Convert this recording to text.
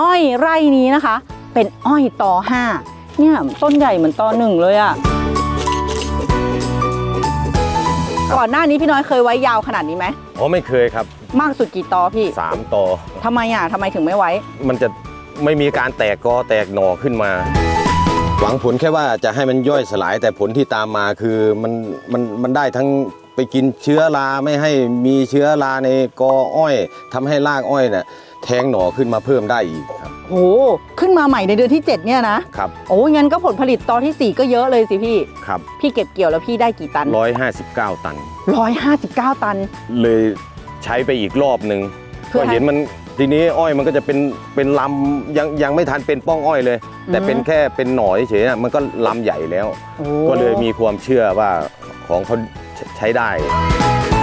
อ้อยไร่นี้นะคะ เป็นอ้อยตอห้าเนี่ยต้นใหญ่เหมือนตอหนึ่งเลยอะก่อนหน้านี้พี่น้อยเคยไว้ยาวขนาดนี้ไหมอ๋อไม่เคยครับมากสุดกี่ตอพี่สามต่อทำไมอะทำไมถึงไม่ไว้ มันจะไม่มีการแตกกอแตกหน่อขึ้นมา หวังผลแค่ว่าจะให้มันย่อยสลายแต่ผลที่ตามมาคือมันมันมันได้ทั้ง ไปกินเชื้อราไม่ให้มีเชื้อราในกออ้อยทำให้รากอ้อยเนี่ยแทงหน่อขึ้นมาเพิ่มได้อีกครับโหขึ้นมาใหม่ในเดือนที่ 7 เนี่ยนะครับโอ้ยงั้นก็ผลผลิตตอนทีสี่ 4 ก็เยอะเลยสิพี่ครับพี่เก็บเกี่ยวแล้วพี่ได้กี่ตัน 159 ตัน 159 ตัน เลยใช้ไปอีกรอบหนึ่งเพื่ก็อให้เห็นมันทีนี้อ้อยมันก็จะเป็นเป็นลำยังยังไม่ทันเป็นป้องอ้อยเลย แต่อืมเป็นแค่เป็นหน่อเฉยๆอะมันก็ลำใหญ่แล้วโอ้ก็เลยมีความเชื่อว่าของเขา ใช้ได้